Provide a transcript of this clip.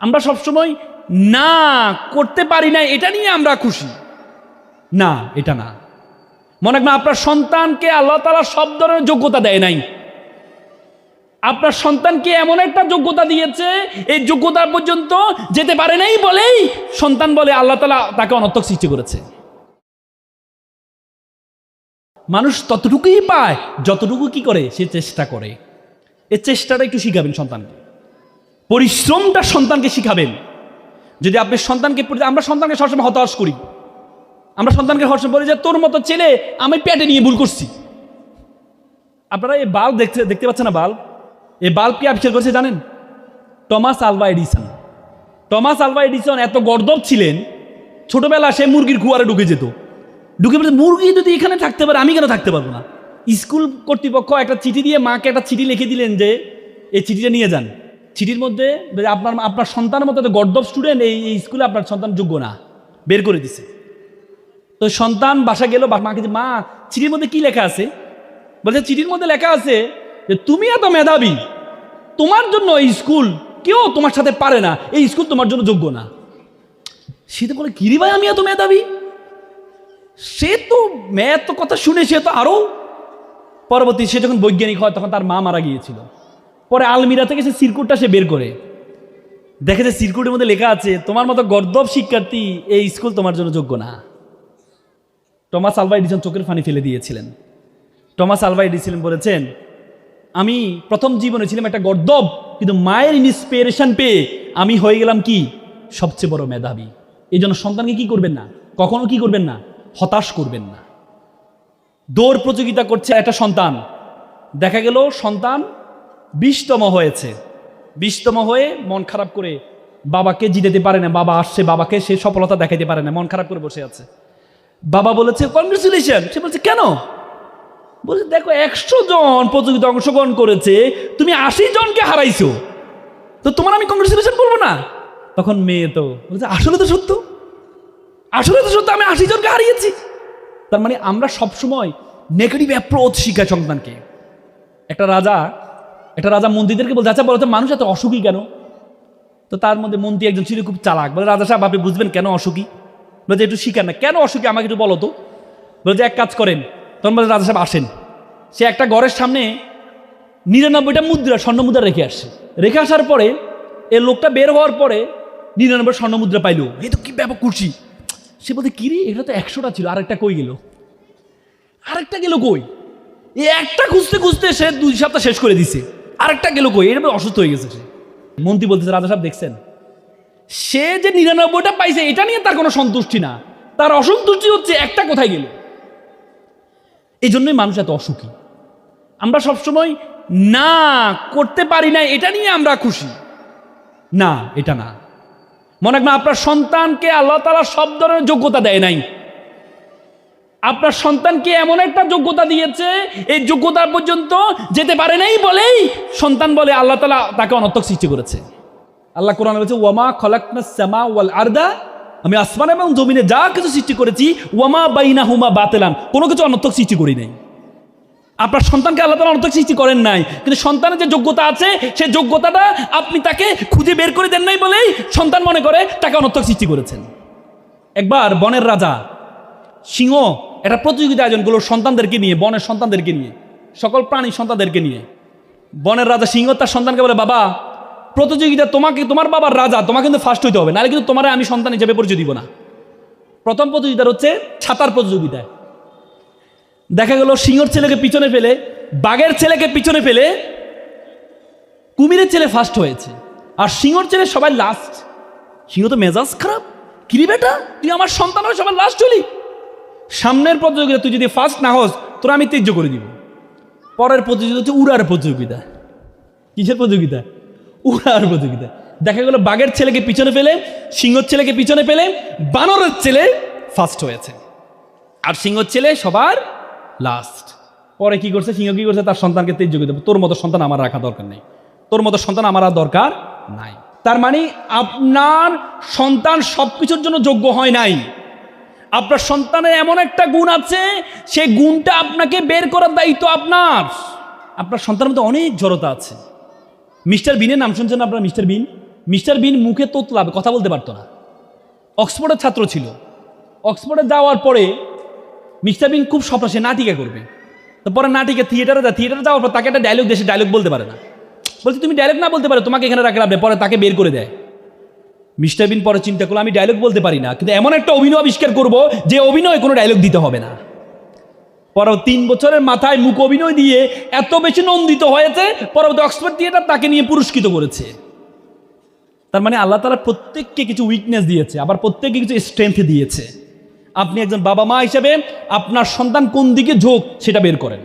আমরা সবসময় না করতে পারি না, এটা নিয়ে আমরা খুশি। না, এটা না। মনে রাখবেন, আপনার সন্তানকে আল্লাহ তালা সব ধরনের যোগ্যতা দেয় নাই। আপনার সন্তানকে এমন একটা যোগ্যতা দিয়েছে, এই যোগ্যতা পর্যন্ত যেতে পারে নাই বলেই সন্তান বলে আল্লাহ তালা তাকে অনর্থক সৃষ্টি করেছে। মানুষ ততটুকুই পায়, যতটুকু কি করে? সে চেষ্টা করে। এ চেষ্টাটা একটু শিখাবেন সন্তানকে। পরিশ্রমটা সন্তানকে শিখাবেন। যদি আপনি সন্তানকে আমরা সন্তানকে সবসময় হতাশ করি। আমরা সন্তানকে সবসময় বলি যে, তোর মতো ছেলে, আমি পেটে নিয়ে ভুল করছি। আপনারা এই বাল্ব দেখতে দেখতে পাচ্ছেন না বাল্ব এই বাল্ব কি আবিষ্কার করেছে জানেন? Thomas Alva Edison. Thomas Alva Edison এত গর্দব ছিলেন, ছোটবেলা সে মুরগির কুয়ারে ঢুকে যেত। ঢুকে পড়ে মুরগি যদি এখানে থাকতে পারে, আমি কেন থাকতে পারব না? স্কুল কর্তৃপক্ষ একটা চিঠি দিয়ে মাকে একটা চিঠি লিখে দিলেন যে, এই চিঠিটা নিয়ে যান। চিঠির মধ্যে আপনার আপনার সন্তানের মতো এত গর্দব স্টুডেন্ট এই এই স্কুলে আপনার সন্তান যোগ্য না, বের করে দিছে। তো সন্তান বাসা গেল মাকে মা, চিঠির মধ্যে কি লেখা আছে? বলছে, চিঠির মধ্যে লেখা আছে যে, তুমি এত মেধাবী, তোমার জন্য এই স্কুল কেউ তোমার সাথে পারে না, এই স্কুল তোমার জন্য যোগ্য না। সে তো বলে কিরি ভাই, আমি এত মেধাবী? সে তো ম্যাথ তো কথা শুনে সে তো আরও পরবর্তী, সে যখন বৈজ্ঞানিক হয়, তখন তার মা মারা গিয়েছিল। পরে আলমিরা থেকে সে সিরকুটটা সে বের করে। দেখে যে সিরকুটের মধ্যে লেখা আছে, তোমার মতো গর্দব শিক্ষার্থী এই স্কুল তোমার জন্য যোগ্য না। টমাস আলভা এডিসন চোখের ফানি ফেলে দিয়েছিলেন। টমাস আলভা এডিসন বলেছেন, আমি প্রথম জীবনে ছিলাম একটা গর্দব কিন্তু মায়ের ইন্সপিরেশন পেয়ে আমি হয়ে গেলাম কি? সবচেয়ে বড় মেধাবী। এই জন্য সন্তানকে কি করবেন না? কখনো কি করবেন না? হতাশ করবেন না। দৌড় প্রতিযোগিতা করছে একটা সন্তান। দেখা গেল সন্তান বিশতম হয়েছে। বিশতম হয়ে মন খারাপ করে বাবাকে জিতেতে পারে না, বাবা আসছে, বাবাকে সে সফলতা দেখাইতে পারে না, মন খারাপ করে বসে আছে। বাবা বলেছে কংগ্রেচুলেশন সে বলছে, কেন? বলছে, দেখো, একশো জন প্রতিযোগিতা অংশগ্রহণ করেছে, তুমি আশি জনকে হারাইছো। তো তোমার আমি কংগ্রেচুলেশন বলব না? তখন মেয়ে তো বলছে, আসলে তো সত্য। আসলে তো সত্য, আমি আশি জনকে হারিয়েছি। তার মানে আমরা সবসময় নেগেটিভ অ্যাপ্রোচ শিখাই সন্তানকে। একটা রাজা একটা রাজা মন্ত্রীদেরকে বলছে আচ্ছা বলতো মানুষ এত অসুখী কেন? তো তার মধ্যে মন্ত্রী একজন ছিল খুব চালাক। বলে, রাজা সাহেব, আপনি বুঝবেন কেন অসুখী? বলছে একটু শিখান না। কেন অসুখী? আমাকে একটু বলো তো। বলছে এক কাজ করেন। তখন বলে, রাজা সাহেব, আসেন। সে একটা ঘরের সামনে নিরানব্বইটা মুদ্রা, স্বর্ণ মুদ্রা রেখে আসছে। রেখে আসার পরে এ লোকটা বের হওয়ার পরে নিরানব্বই স্বর্ণ মুদ্রা পাইলো। এই তো কি ব্যাপক খুশি সে বলতে কিরে এটা তো একশোটা ছিল, আরেকটা কই গেল? আরেকটা গেল কই? এই একটা খুঁজতে খুঁজতে সে দুই সপ্তাহ শেষ করে দিছে। আরেকটা গেল কই? এটা অসুস্থ হয়ে গেছে সে। মন্ত্রী বলতেছে, রাজা সাহেব দেখছেন? সে যে নিরানব্বইটা পাইছে, এটা নিয়ে তার কোনো সন্তুষ্টি না। তার অসন্তুষ্টি হচ্ছে একটা কোথায় গেল। এই জন্যই মানুষ এত অসুখী। আমরা সবসময় না করতে পারি না, এটা নিয়ে আমরা খুশি। না, এটা না। মনে রাখবেন, আপনার সন্তানকে আল্লাহ তালা সব ধরনের যোগ্যতা দেয় নাই। আপনার সন্তানকে এমন একটা যোগ্যতা দিয়েছে, এই যোগ্যতা পর্যন্ত যেতে পারে নাই বলেই সন্তান বলে আল্লাহ তালা তাকে অনর্থক সৃষ্টি করেছে। আল্লাহ কোরআন বলছে, ওয়ামা খলাকনা সামা ওয়াল আর্দা আমি আসমান এবং জমিনে যা কিছু সৃষ্টি করেছি, ওয়ামা বাইনা হুমা বাতেলাম কোনো কিছু অনর্থক সৃষ্টি করি নাই। আপনার সন্তানকে আল্লাহ তালা অনর্থক সৃষ্টি করেন নাই, কিন্তু সন্তানের যে যোগ্যতা আছে সেই যোগ্যতাটা আপনি তাকে খুঁজে বের করে দেন নাই বলেই সন্তান মনে করে তাকে অনর্থক সৃষ্টি করেছেন। একবার বনের রাজা সিংহ একটা প্রতিযোগিতা আয়োজন করল সন্তানদেরকে নিয়ে, বনের সন্তানদেরকে নিয়ে, সকল প্রাণী সন্তানদেরকে নিয়ে। বনের রাজা সিংহ তার সন্তানকে বলে, বাবা, প্রতিযোগিতা তোমাকে, তোমার বাবার রাজা, তোমাকে কিন্তু ফার্স্ট হইতে হবে, নাহলে কিন্তু তোমার আমি সন্তান হিসেবে পরিচয় দিব না। প্রথম প্রতিযোগিতা হচ্ছে ছাতার প্রতিযোগিতায় দেখা গেল সিংহর ছেলেকে পিছনে ফেলে, বাঘের ছেলেকে পিছনে ফেলে কুমিরের ছেলে ফার্স্ট হয়েছে। আর সিংহর ছেলে সবাই লাস্ট সিংহ তো মেজাজ খারাপ। কিরি বেটা, তুই আমার সন্তান হয়ে সবার লাস্ট হলি? সামনের প্রতিযোগিতা তুই যদি ফার্স্ট না হস, তোরা আমি ত্যায্য করে দিব। পরের প্রতিযোগিতা হচ্ছে উড়ার প্রতিযোগিতা। কিসের প্রতিযোগিতা? উড়ার প্রতিযোগিতা। দেখা গেল বাঘের ছেলেকে পিছনে ফেলে, সিংহর ছেলেকে পিছনে ফেলে, বানরের ছেলে ফার্স্ট হয়েছে। আর সিংহর ছেলে সবার লাস্ট পরে কি করছে? সিংহ কি করছে? তার সন্তানকে তেজ দেবে। তোর মতো সন্তান আমার রাখা দরকার নেই। তোর মতো সন্তান আমার আর দরকার নাই। তার মানে আপনার সন্তান সব কিছুর জন্য যোগ্য হয় নাই। আপনার সন্তানের এমন একটা গুণ আছে, সেই গুণটা আপনাকে বের করার দায়িত্ব আপনার। আপনার সন্তানের মধ্যে অনেক জড়তা আছে। মিস্টার বিনের নাম শুনছেন আপনার, মিস্টার বিন? মিস্টার বিন মুখে তোতলাবে কথা বলতে পারতো না। অক্সফোর্ডের ছাত্র ছিল। অক্সফোর্ডে যাওয়ার পরে মিস্টার বিন খুব স্বপ্ন, সে নাটিকা করবে। তো পরে নাটিকা থিয়েটারে যায়, থিয়েটারে যাওয়ার পর তাকে একটা ডায়লগ দেশে ডায়লগ বলতে পারে না। বলছে, তুমি ডায়লগ না বলতে পারো, তোমাকে এখানে রাখলে পরে তাকে বের করে দেয়। মিস্টার বিন পরে চিন্তা করল, আমি ডায়লগ বলতে পারি না, কিন্তু এমন একটা অভিনয় আবিষ্কার করব যে অভিনয় কোনো ডায়লগ দিতে হবে না। পরে তিন বছরের মাথায় মুখ অভিনয় দিয়ে এত বেশি নন্দিত হয়েছে, পরবর্তী অক্সফোর্ড থিয়েটার তাকে নিয়ে পুরস্কৃত করেছে। তার মানে আল্লাহ তালা প্রত্যেককে কিছু উইকনেস দিয়েছে, আবার প্রত্যেককে কিছু স্ট্রেংথ দিয়েছে। আপনি একজন বাবা মা হিসেবে আপনার সন্তান কোন দিকে ঝোঁক সেটা বের করেন।